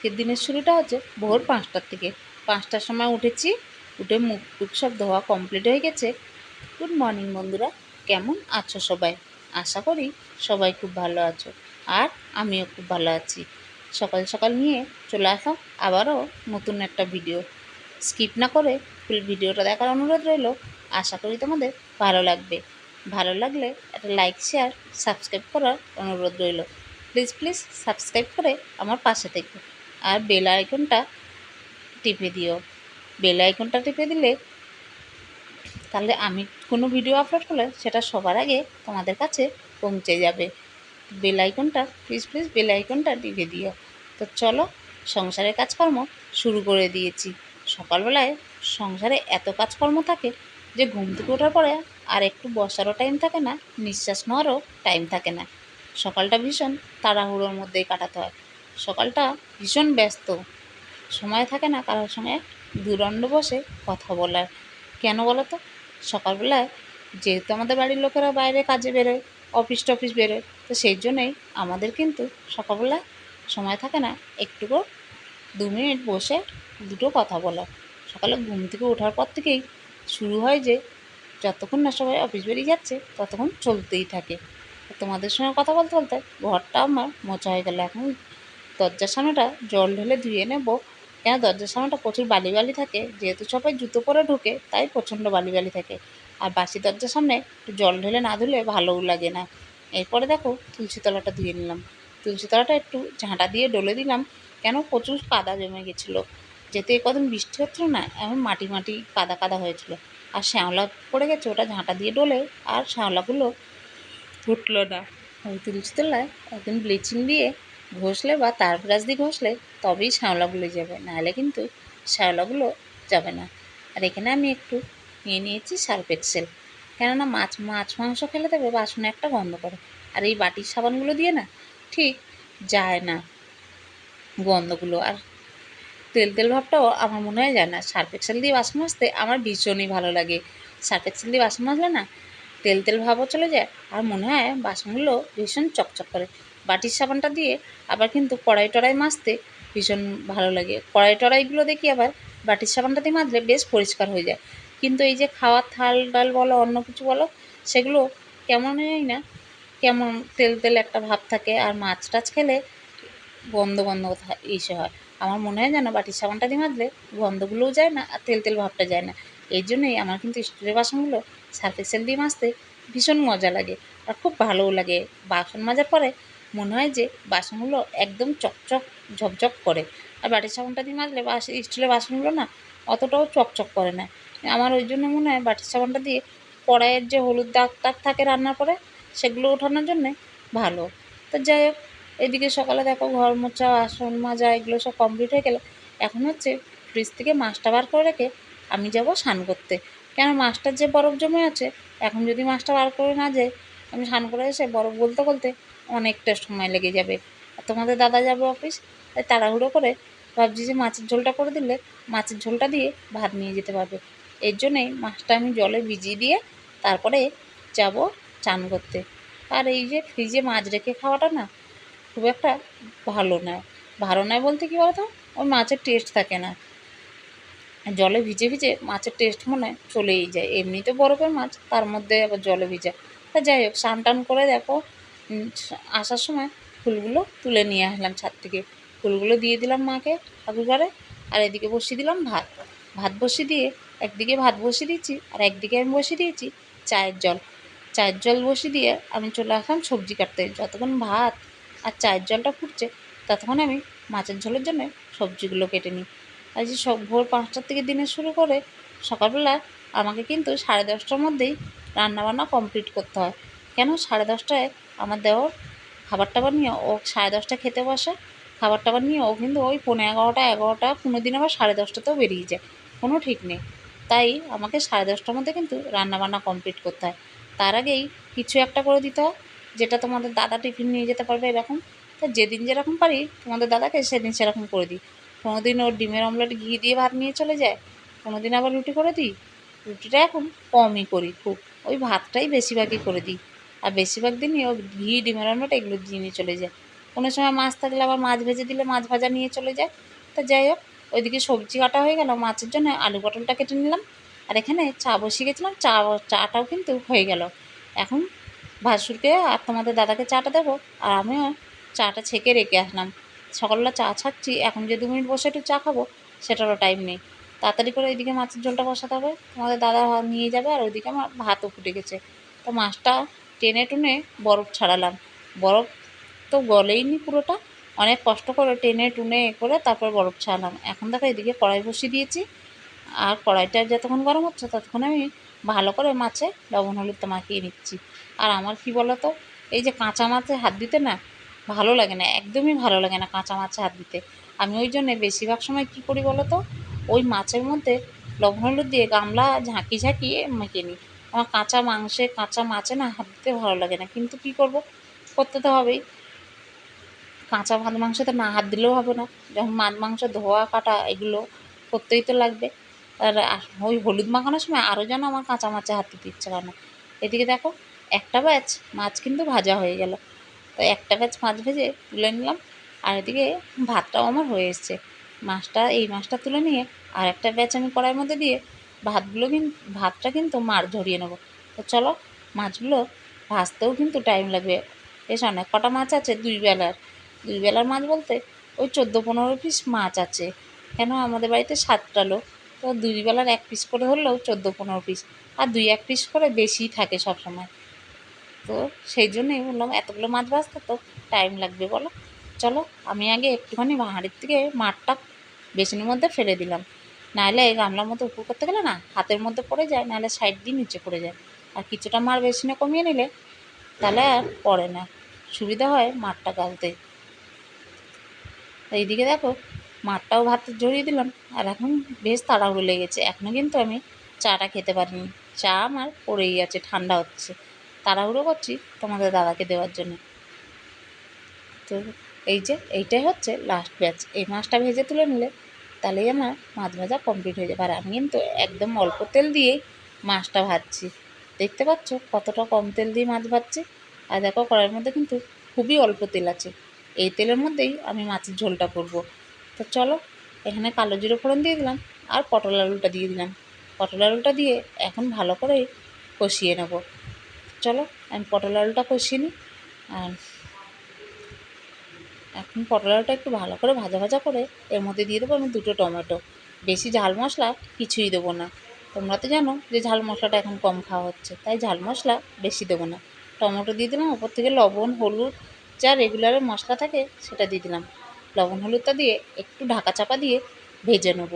আজকের দিনের শুরুটা হচ্ছে ভোর পাঁচটার থেকে পাঁচটার সময় উঠেছি, উঠে মুখ টুক সব ধোয়া কমপ্লিট হয়ে গেছে। গুড মর্নিং বন্ধুরা, কেমন আছো সবাই? আশা করি সবাই খুব ভালো আছো আর আমিও খুব ভালো আছি। সকাল সকাল নিয়ে চলে আসলাম আবারও নতুন একটা ভিডিও স্কিপ না করে ফুল ভিডিওটা দেখার অনুরোধ রইল। আশা করি তোমাদের ভালো লাগবে। ভালো লাগলে একটা লাইক শেয়ার সাবস্ক্রাইব করার অনুরোধ রইল। প্লিজ প্লিজ সাবস্ক্রাইব করে আমার পাশে থেকো। আর বেল আইকনটা টিপে দিও। বেল আইকনটা টিপে দিলে তাহলে আমি কোনো ভিডিও আপলোড করলে সেটা সবার আগে তোমাদের কাছে পৌঁছে যাবে। বেল আইকনটা প্লিজ প্লিজ বেল আইকনটা টিপে দিও। তো চলো সংসারের কাজকর্ম শুরু করে দিয়েছি। সকালবেলায় সংসারে এত কাজকর্ম থাকে যে ঘুম থেকে ওঠার পরে আর একটু বসারও টাইম থাকে না, নিঃশ্বাস নেওয়ারও টাইম থাকে না। সকালটা ভীষণ তাড়াহুড়োর মধ্যেই কাটাতে হয়। সকালটা ভীষণ ব্যস্ত। সময় থাকে না কারোর সঙ্গে দুদণ্ড বসে কথা বলার। কেন বলো তো সকালবেলায় যেহেতু আমাদের বাড়ির লোকেরা বাইরে কাজে বেরোয়, অফিস টফিস বেরোয়, তো সেই জন্যই আমাদের কিন্তু সকালবেলা সময় থাকে না একটুকু দু মিনিট বসে দুটো কথা বলার সকালে ঘুম থেকে ওঠার পর থেকেই শুরু হয় যে, যতক্ষণ না সবাই অফিস বেরিয়ে যাচ্ছে, ততক্ষণ চলতেই থাকে। তোমাদের সঙ্গে কথা বলতে বলতে ঘরটা আমার মোচা হয়ে গেল। এখন দরজার সামনেটা জল ঢেলে ধুয়ে নেব। কেন দরজার সামনেটা প্রচুর বালি বালি থাকে? যেহেতু সবাই জুতো পরে ঢোকে, তাই প্রচণ্ড বালি বালি থাকে। আর বাসি দরজার সামনে একটু জল ঢেলে না ধুলে ভালোও লাগে না। এরপরে দেখো তুলসী তলাটা ধুয়ে নিলাম। তুলসী তলাটা একটু ঝাঁটা দিয়ে ডলে দিলাম। কেন প্রচুর কাদা জমে গেছিল। যেতে কদিন বৃষ্টি হচ্ছিল না এমন মাটি মাটি কাদা কাদা হয়েছিল। আর শ্যাওলা পড়ে গেছে, ওটা ঝাঁটা দিয়ে ডলে আর শ্যাওলাগুলো ফুটলো না। ওই তুলসী তলায় একদিন ব্লিচিং দিয়ে ঘষলে বা তার ব্রাশ দিয়ে ঘষলে তবেই শ্যাওলাগুলো যাবে, নাহলে কিন্তু শ্যাওলাগুলো যাবে না। আর এখানে আমি একটু নিয়ে নিয়েছি সার্ফ এক্সেল কেননা মাছ মাছ মাংস খেলে দেবে বাসনে একটা গন্ধ করে। আর এই বাটির সাবানগুলো দিয়ে না ঠিক যায় না গন্ধগুলো। আর তেল তেল ভাবটাও আমার মনে হয় যায় না। সার্ফ এক্সেল দিয়ে বাসন মাজতে আমার ভীষণই ভালো লাগে। সার্ফ এক্সেল দিয়ে বাসন মাজলে না তেল তেল ভাবও চলে যায়। আর মনে হয় বাসনগুলো ভীষণ চকচক করে। বাটির সাবানটা দিয়ে আবার কিন্তু কড়াই টড়াই মাজতে ভীষণ ভালো লাগে। কড়াই টড়াইগুলো দেখি আবার বাটির সাবানটা দিয়ে মাজলে বেশ পরিষ্কার হয়ে যায়। কিন্তু এই যে খাওয়ার থাল ডাল বলো, অন্য কিছু বলো, সেগুলো কেমন হয় না, কেমন তেল তেল একটা ভাব থাকে আর মাছ টাছ খেলে গন্ধ গন্ধ ইসে হয়। আমার মনে হয় যেন বাটির সাবানটা দিয়ে মাজলে গন্ধগুলোও যায় না আর তেল তেল ভাবটা যায় না। এই জন্যই আমার কিন্তু স্টিলের বাসনগুলো সার্ফ এক্সেল দিয়ে মাজতে ভীষণ মজা লাগে আর খুব ভালোও লাগে। বাসন মাজার পরে মনে হয় যে বাসনগুলো একদম চকচক, ঝকঝক করে। আর বাটির সাবানটা দিয়ে মাজলে বাস স্টিলের বাসনগুলো না অতটাও চকচক করে না। আমার ওই জন্য মনে হয় বাটির সাবানটা দিয়ে কড়াইয়ের যে হলুদ দাগ টাগ থাকে রান্নার পরে, সেগুলো ওঠানোর জন্যে ভালো। তো যাই হোক, এদিকে সকালে দেখো ঘর মোছা, বাসন মাজা, এগুলো সব কমপ্লিট হয়ে গেলে এখন হচ্ছে ফ্রিজ থেকে মাছটা বার করে রেখে আমি যাব স্নান করতে। কেন মাছটার যে বরফ জমে আছে, এখন যদি মাছটা বার করে না যায় আমি স্নান করে এসে বরফ বলতে বলতে অনেকটা সময় লেগে যাবে। আর তোমাদের দাদা যাবে অফিস তাই তাড়াহুড়ো করে ভাবছি যে মাছের ঝোলটা করে দিলে মাছের ঝোলটা দিয়ে ভাত নিয়ে যেতে পারবে। এর জন্যেই মাছটা আমি জলে ভিজিয়ে দিয়ে তারপরে যাব চান করতে। আর এই যে ফ্রিজে মাছ রেখে খাওয়াটা না খুব একটা ভালো নয়। ভালো নয় বলতে কী বলতো? ওই মাছের টেস্ট থাকে না। জলে ভিজে ভিজে মাছের টেস্ট মনে চলেই যায়। এমনি তো বরফের মাছ, তার মধ্যে আবার জলে ভিজা। তা যাই হোক, স্নান টান করে দেখো আসার সময় ফুলগুলো তুলে নিয়ে আসলাম ছাদ থেকে। ফুলগুলো দিয়ে দিলাম মাকে ঠাকুর ঘরে, আর এদিকে বসিয়ে দিলাম ভাত। ভাত বসিয়ে দিয়ে একদিকে ভাত বসিয়ে দিয়েছি, আর একদিকে আমি বসিয়ে দিয়েছি চায়ের জল। চায়ের জল বসিয়ে দিয়ে আমি চলে আসলাম সবজি কাটতে। যতক্ষণ ভাত আর চায়ের জলটা ফুটছে, ততক্ষণ আমি মাছের ঝোলের জন্য সবজিগুলো কেটে নিই। আর যে সব ভোর পাঁচটার থেকে দিনে শুরু করে, সকালবেলা আমাকে কিন্তু সাড়ে দশটার মধ্যেই রান্নাবান্না কমপ্লিট করতে হয়। কেন? সাড়ে দশটায় আমার দেওর খাবার টাবার নিয়ে ও সাড়ে দশটা খেতে বসে। খাবার টাবার নিয়ে ও কিন্তু ওই পনেরো এগারোটা এগারোটা কোনো দিন আবার সাড়ে দশটাতেও বেরিয়ে যায়। কোনো ঠিক নেই। তাই আমাকে সাড়ে দশটার মধ্যে কিন্তু রান্নাবান্না কমপ্লিট করতে হয়। তার আগেই কিছু একটা করে দিতে হয়, যেটা তোমাদের দাদা টিফিন নিয়ে যেতে পারবে এরকম। তা যেদিন যেরকম পারি তোমাদের দাদাকে সেদিন সেরকম করে দিই। কোনো দিন ওর ডিমের অমলেট ঘি দিয়ে ভাত নিয়ে চলে যায়, কোনো দিন আবার রুটি করে দিই। রুটিটা এখন কমই করি খুব। ওই ভাতটাই বেশিরভাগই করে দিই। আর বেশিরভাগ দিনই ও ঘি ডিমের অমলেট এগুলো দিয়ে নিয়ে চলে যায়। কোনো সময় মাছ থাকলে আবার মাছ ভেজে দিলে মাছ ভাজা নিয়ে চলে যায়। তো যাই হোক, ওইদিকে সবজি কাটা হয়ে গেল মাছের জন্য, আলু পটলটা কেটে নিলাম। আর এখানে চা বসিয়ে গেছিলাম, চা, চাটাও কিন্তু হয়ে গেল। এখন ভাসুরকে আর তোমাদের দাদাকে চাটা দেবো, আর আমিও চাটা ছেঁকে রেখে আসলাম। সকালবেলা চা ছাড়ছি, এখন যে দু মিনিট বসে একটু চা খাব, সেটারও টাইম নেই। তাড়াতাড়ি করে ওইদিকে মাছের ঝোলটা বসাতে হবে। তোমাদের দাদা নিয়ে যাবে, আর ওইদিকে আমার ভাতও ফুটে গেছে। তো মাছটা টেনে টুনে বরফ ছাড়ালাম। বরফ তো গলেইনি পুরোটা। অনেক কষ্ট করে টেনে টুনে করে তারপর বরফ ছাড়ালাম। এখন দেখো এদিকে কড়াই বসিয়ে দিয়েছি। আর কড়াইটা যতক্ষণ গরম হচ্ছে ততক্ষণ আমি ভালো করে মাছে লবণ হলুদটা মাখিয়ে নিচ্ছি। আর আমার কি বলো তো এই যে কাঁচা মাছে হাত দিতে না ভালো লাগে না, একদমই ভালো লাগে না কাঁচা মাছে হাত দিতে। আমি ওই জন্যে বেশিরভাগ সময় কী করি বলো তো ওই মাছের মধ্যে লবণ, হলুদ দিয়ে গামলা ঝাঁকি ঝাঁকিয়ে মেখে নিই। আমার কাঁচা মাংসে কাঁচা মাছে না, হাত দিতে ভালো লাগে না। কিন্তু কি করব? করতে তো হবেই। কাঁচা ভাত মাংসতে না হাত দিলেও হবে না। যখন মাছ মাংস, ধোয়া, কাটা, এগুলো করতেই তো লাগবে। আর ওই হলুদ মাখানোর সময় আরও যেন আমার কাঁচা মাছে হাত দিতে ইচ্ছে করে না। এদিকে দেখো, একটা ব্যাচ মাছ কিন্তু ভাজা হয়ে গেল। তো একটা ব্যাচ মাছ ভেজে তুলে নিলাম। আর এদিকে ভাতটাও আমার হয়ে এসছে। মাছটা, এই মাছটা তুলে নিয়ে আর একটা ব্যাচ আমি কড়াইয়ের মধ্যে দিয়ে ভাতগুলো কিন্তু ভাতটা কিন্তু মার ঝরিয়ে নেব। তো চলো, মাছগুলো ভাজতেও কিন্তু টাইম লাগবে। বেশ অনেক কটা মাছ আছে? দুই বেলার। দুই বেলার মাছ বলতে ওই চোদ্দ পনেরো পিস মাছ আছে। কেন? আমাদের বাড়িতে সাতটা লোক। তো দুই বেলার এক পিস করে হলেও চোদ্দ পনেরো পিস আর দুই এক পিস করে বেশিই থাকে সব সময় তো সেই জন্যই বললাম, এতগুলো মাছ ভাজতে তো টাইম লাগবে, বলো। চলো, আমি আগে একটুখানি হাঁড়ির থেকে মাঠটা বেসিনের মধ্যে ফেলে দিলাম। নাহলে এই গামলার মধ্যে উপর করতে গেলে না, হাতের মধ্যে পড়ে যায় নাহলে সাইড দিয়ে নিচে পড়ে যায়। আর কিছুটা মার বেসিনে কমিয়ে নিলে, তাহলে আর পড়ে না। সুবিধা হয় মাঠটা গালতে। এইদিকে দেখো, মাঠটাও ভাত জড়িয়ে দিলাম, আর এখন বেশ তাড়াহুড়ো লেগেছে। এখনও কিন্তু আমি চাটা খেতে পারিনি। চা আমার পড়েই আছে, ঠান্ডা হচ্ছে। তাড়াহুড়ো করছি তোমাদের দাদাকে দেওয়ার জন্য। তো এই যে, এইটাই হচ্ছে লাস্ট ব্যাচ এই মাছটা ভেজে তুলে নিলে তাহলেই আমার মাছ ভাজা কমপ্লিট হয়ে যাবে। আর আমি কিন্তু একদম অল্প তেল দিয়েই মাছটা ভাজছি। দেখতে পাচ্ছ কতটা কম তেল দিয়ে মাছ ভাজছি? আর দেখো, কড়াইয়ের মধ্যে কিন্তু খুবই অল্প তেল আছে। এই তেলের মধ্যেই আমি মাছের ঝোলটা করব। তো চলো, এখানে কালো জিরে ফোড়ন দিয়ে দিলাম আর পটল আলুটা দিয়ে দিলাম। পটল আলুটা দিয়ে এখন ভালো করে কষিয়ে নেব। চলো, আমি পটল আলুটা কষিয়ে নিই। আর এখন পটল আলুটা একটু ভালো করে ভাজা ভাজা করে এর মধ্যে দিয়ে দেবো আমি দুটো টমেটো। বেশি ঝাল মশলা কিছুই দেবো না। তোমরা তো জানো যে ঝাল মশলাটা এখন কম খাওয়া হচ্ছে, তাই ঝাল মশলা বেশি দেবো না। টমেটো দিয়ে দিলাম, ওপর থেকে লবণ, হলুদ যা রেগুলারের মশলা থাকে সেটা দিয়ে দিলাম। লবণ, হলুদটা দিয়ে একটু ঢাকা চাপা দিয়ে ভেজে নেব।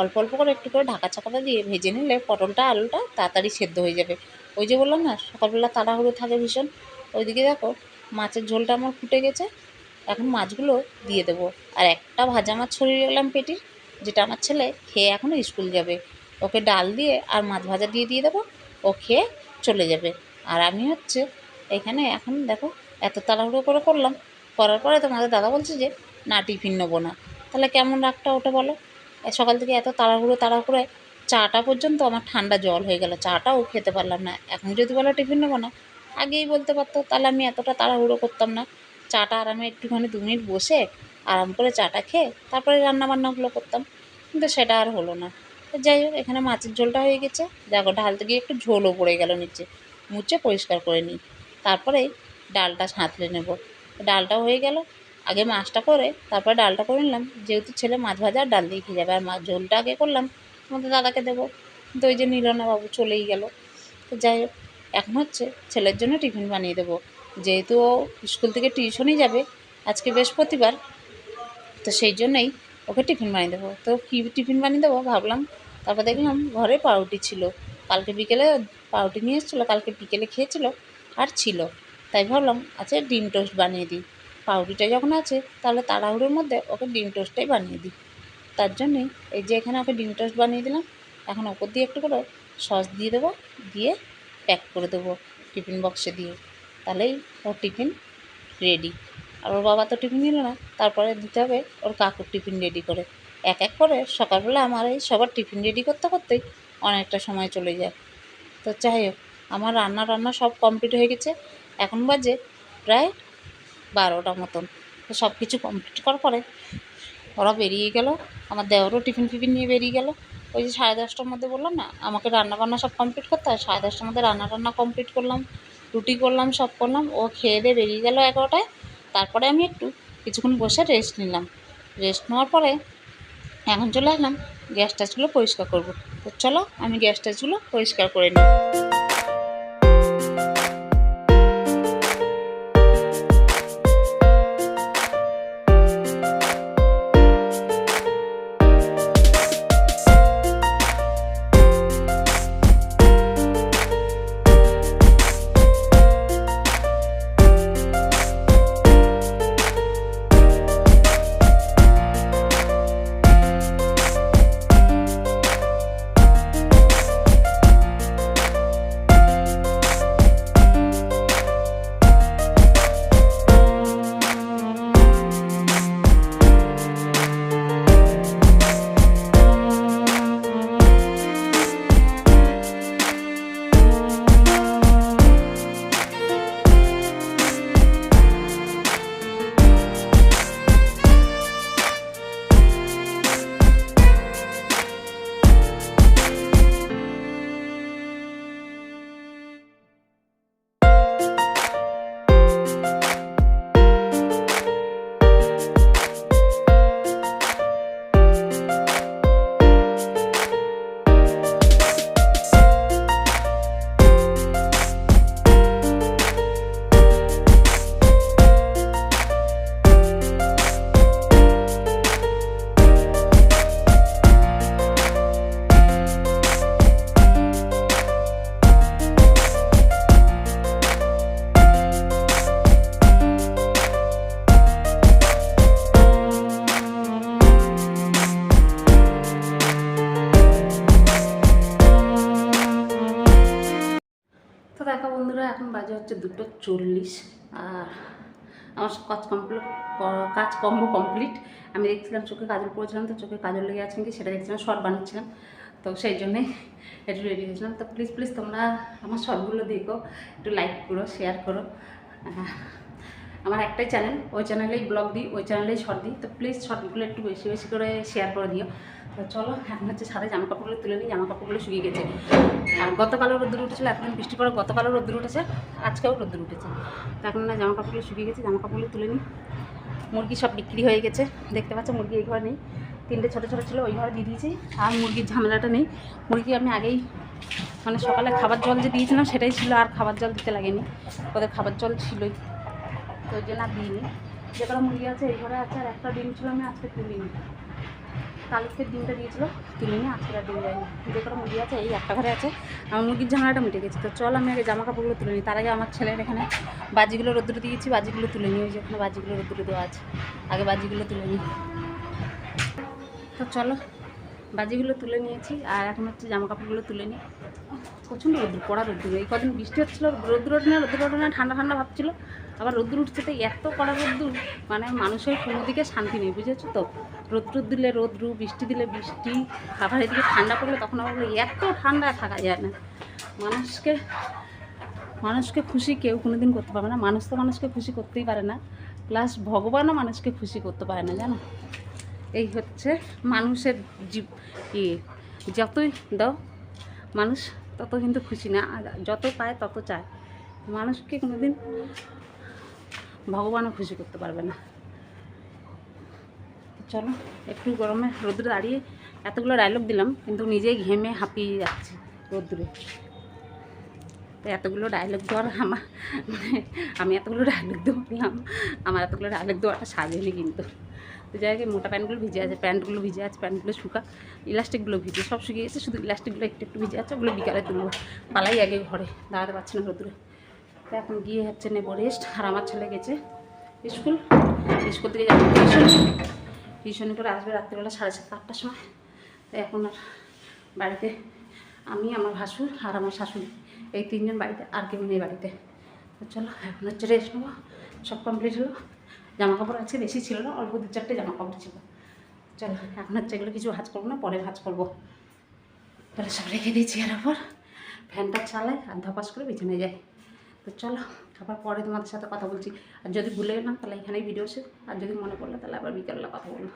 অল্প অল্প করে একটু করে ঢাকা চাপাটা দিয়ে ভেজে নিলে পটলটা, আলুটা তাড়াতাড়ি সেদ্ধ হয়ে যাবে। ওই যে বললাম না, সকালবেলা তাড়াহুড়ো থাকে ভীষণ। ওইদিকে দেখো মাছের ঝোলটা আমার ফুটে গেছে। এখন মাছগুলো দিয়ে দেবো। আর একটা ভাজা মাছ ছড়িয়ে গেলাম পেটির যেটা আমার ছেলে খেয়ে এখনও স্কুল যাবে। ওকে ডাল দিয়ে আর মাছ ভাজা দিয়ে দিয়ে দেবো, ও খেয়ে চলে যাবে। আর আমি হচ্ছে এখানে এখন দেখো এত তাড়াহুড়ো করে করলাম, করার পরে তোমাদের দাদা বলছে যে, না, টিফিন নেব না। তাহলে কেমন রাগটা ওটা বলো? সকাল থেকে এত তাড়াহুড়ো তাড়াহুড়োয় চাটা পর্যন্ত আমার ঠান্ডা জল হয়ে গেল চাটাও খেতে পারলাম না। এখন যদি বলো টিফিন নেব না, আগেই বলতে পারতো, তাহলে আমি এতটা তাড়াহুড়ো করতাম না। চাটা আরামে একটুখানি দু মিনিট বসে আরাম করে চাটা খেয়ে তারপরে রান্নাবান্নাগুলো করতাম। কিন্তু সেটা আর হলো না। যাই হোক, এখানে মাছের ঝোলটা হয়ে গেছে। দেখো, ঢালতে গিয়ে একটু ঝোলও পড়ে গেল নিচে। মুছে পরিষ্কার করে নিই। তারপরে ডালটা সাঁতলে নেব। ডালটাও হয়ে গেল। আগে মাছটা করে তারপরে ডালটা করে নিলাম। যেহেতু ছেলে মাছ ভাজা আর ডাল দিয়ে খেয়ে যাবে? আর মাছ ঝোলটা আগে করলাম, আমাদের দাদাকে দেবো। কিন্তু ওই যে নিল না বাবু চলেই গেল। তো যাই হোক, এখন হচ্ছে ছেলের জন্য টিফিন বানিয়ে দেবো। যেহেতু ও স্কুল থেকে টিউশনই যাবে আজকে বৃহস্পতিবার, তো সেই জন্যই ওকে টিফিন বানিয়ে দেবো। তো কী টিফিন বানিয়ে দেবো ভাবলাম, তারপর দেখলাম ঘরে পাউরুটি ছিল। কালকে বিকেলে পাউরুটি নিয়ে এসেছিল, কালকে বিকেলে খেয়েছিল আর ছিল। তাই ভাবলাম আচ্ছা ডিম টোস্ট বানিয়ে দিই। পাউরুটিটা যখন আছে, তাহলে তাড়াহুড়োর মধ্যে ওকে ডিম টোস্টটাই বানিয়ে দিই। তার জন্যই এই যে এখানে ওকে ডিম টোস্ট বানিয়ে দিলাম, এখন ওপর দিয়ে একটু করে সস দিয়ে দেবো, দিয়ে প্যাক করে দেবো টিফিন বক্সে দিয়ে। তাহলেই ওর টিফিন রেডি আর ওর বাবা তো টিফিন নিল না, তারপরে দিতে হবে ওর কাকুর টিফিন রেডি করে। এক এক করে সকালবেলা আমার এই সবার টিফিন রেডি করতে করতেই অনেকটা সময় চলে যায়। তো যাই হোক, আমার রান্না রান্না সব কমপ্লিট হয়ে গেছে। এখন বাজে প্রায় বারোটা মতন। তো সব কিছু কমপ্লিট করার পরে ওরা বেরিয়ে গেল, আমার দেওয়ারও টিফিন ফিফিন নিয়ে বেরিয়ে গেল। ওই যে সাড়ে দশটার মধ্যে বললাম না, আমাকে রান্না বান্না সব কমপ্লিট করতে হয়, সাড়ে দশটার মধ্যে রান্না টান্না কমপ্লিট করলাম। রুটি করলাম, সব করলাম, ও খেয়ে দিয়ে বেরিয়ে গেল এগারোটায়। তারপরে আমি একটু কিছুক্ষণ বসে রেস্ট নিলাম। রেস্ট নেওয়ার পরে এখন চলে আসলাম, গ্যাস টাসগুলো পরিষ্কার করব। তো চলো, আমি গ্যাস টাসগুলো পরিষ্কার করে নিই। দেখো বন্ধুরা, এখন বাজে হচ্ছে দুটো চল্লিশ। আর আমার সব কাজ কমপ্লিট কাজ কম্ব কমপ্লিট। আমি দেখছিলাম চোখে কাজল পড়েছিলাম, তো চোখে কাজল লেগে আছে কি সেটা দেখছিলাম, শর্ট বানাচ্ছিলাম তো সেই জন্যে একটু রেডি হয়েছিলাম। তো প্লিজ প্লিজ তোমরা আমার শর্টগুলো দেখো, একটু লাইক করো শেয়ার করো। আমার একটাই চ্যানেল ওই চ্যানেলেই ব্লগ দিই, ওই চ্যানেলেই শর্ট দিই। তো প্লিজ শর্টগুলো একটু বেশি বেশি করে শেয়ার করে দিও। তো চলো, এখন হচ্ছে সাথে জামা কাপড়গুলো তুলে নিই, জামা কাপড়গুলো শুকিয়ে গেছে। আর গতকালও রোদ্দুর উঠেছিল, এখন বৃষ্টি পরে গতকালও রোদ্দুর উঠেছে, আজকেও রোদ্দুর উঠেছে। তো এখন না জামা কাপড়গুলো শুকিয়ে গেছে, জামা কাপড়গুলো তুলে নিই। মুরগি সব বিক্রি হয়ে গেছে, দেখতে পাচ্ছ মুরগি এই ঘরে নেই। তিনটে ছোটো ছোটো ছিল, ওই ঘরে দিয়ে দিয়েছি, আর মুরগির ঝামেলাটা নেই। মুরগি আমি আগেই মানে সকালে খাবার জল যে দিয়েছিলাম, সেটাই ছিল, আর খাবার জল দিতে লাগেনি। ওদের খাবার জল ছিলই। তো ওই জন্য দিইনি যে কটা মুরগি আছে এই ঘরে আছে, আর একটা ডিম ছিল আমি আজকে তুলিনি। কালকে ডিমটা দিয়েছিল, তুলিনি, আজকে আর ডিম যায়নি যে কটা মুরগি আছে, এই একটা ঘরে আছে। আমার মুরগির ঝামেলাটা মিটে গেছে। তো চল আমি আগে জামা কাপড়গুলো তুলে নিই। তার আগে আমার ছেলের এখানে বাজিগুলো রোদ্দুরে দিয়েছি, বাজিগুলো তুলে নিই। ওই যে ওখানে বাজিগুলো রোদ্দুরে দেওয়া আছে। আগে বাজিগুলো তুলে নিই। তো চলো বাজিগুলো তুলে নিয়েছি আর এখন হচ্ছে জামা কাপড়গুলো তুলে নিই। প্রচণ্ড রোদ্দুর কড়া রোদ্দুর। এই কদিন বৃষ্টি হচ্ছিল রোদ্দুর ওঠে না রোদ্দুর ওঠে না ঠান্ডা ঠান্ডা ভাবছিল। আবার রোদ্দুর উঠছে তো এত কড়া রোদ্দুর মানে মানুষের কোনো দিকে শান্তি নেই বুঝেছ তো? রোদ রোদ দিলে রোদ্রু বৃষ্টি দিলে বৃষ্টি আবার এদিকে ঠান্ডা পড়লে তখন বলে, এত ঠান্ডা থাকা যায় না। মানুষকে মানুষকে খুশি কেউ কোনোদিন করতে পারবে না। মানুষ তো মানুষকে খুশি করতেই পারে না। প্লাস ভগবানও মানুষকে খুশি করতে পারে না জানো? এই হচ্ছে মানুষের জীব ইয়ে যতই দাও, মানুষ তত কিন্তু খুশি না, আর যত পায় তত চায়। মানুষকে কোনোদিন ভগবানও খুশি করতে পারবে না। চলো, একটু গরমে রোদ্রে দাঁড়িয়ে এতগুলো ডায়লগ দিলাম, কিন্তু নিজেই ঘেমে হাঁপিয়ে যাচ্ছে রোদ্রে। তো এতগুলো ডায়লগ দেওয়ার আমার মানে আমি এতগুলো ডায়লগ দেওয়ালাম আমার এতগুলো ডায়লগ দেওয়াটা সাজেনি কিন্তু। তো যাই হোক মোটা প্যান্টগুলো ভিজে আছে, প্যান্টগুলো ভিজে আছে, প্যান্টগুলো শুকা, ইলাস্টিকগুলো ভিজে, সব শুকিয়ে গেছে, শুধু ইলাস্টিকগুলো একটু একটু ভিজে আছে, ওগুলো বিকালে তুলবো। পালাই আগে ঘরে, দাঁড়াতে পারছি না রোদ্রে। তো এখন গিয়ে হচ্ছে নেব রেস্ট আর আমার ছেলে গেছে স্কুল। স্কুল থেকে যাব টিউশন টিউশন করে আসবে রাত্রিবেলা সাড়ে সাতটা, আটটার সময়। তো এখন আর বাড়িতে আমি, আমার ভাসুর আর আমার শাশুড়ি, এই তিনজন বাড়িতে, আর কেউ নেই বাড়িতে। চলো, এখন হচ্ছে রেস্ট নেব, সব কমপ্লিট হলো। জামা কাপড় আছে বেশি ছিল না, অল্প দু চারটে জামা কাপড় ছিল। চলো এখন হচ্ছে এগুলো কিছু ভাজ করব না, পরে ভাজ করব। তাহলে সব রেখে দিয়েছি এর ওপর ফ্যানটা চালাই আর ধপাস করে বেছে নিয়ে যায় তো চলো, আবার পরে তোমাদের সাথে কথা বলছি। আর যদি ভুলে গেলাম তাহলে এখানেই ভিডিও শেষ। আর যদি মনে পড়ল, তাহলে আবার বিকেলবেলা কথা বলব।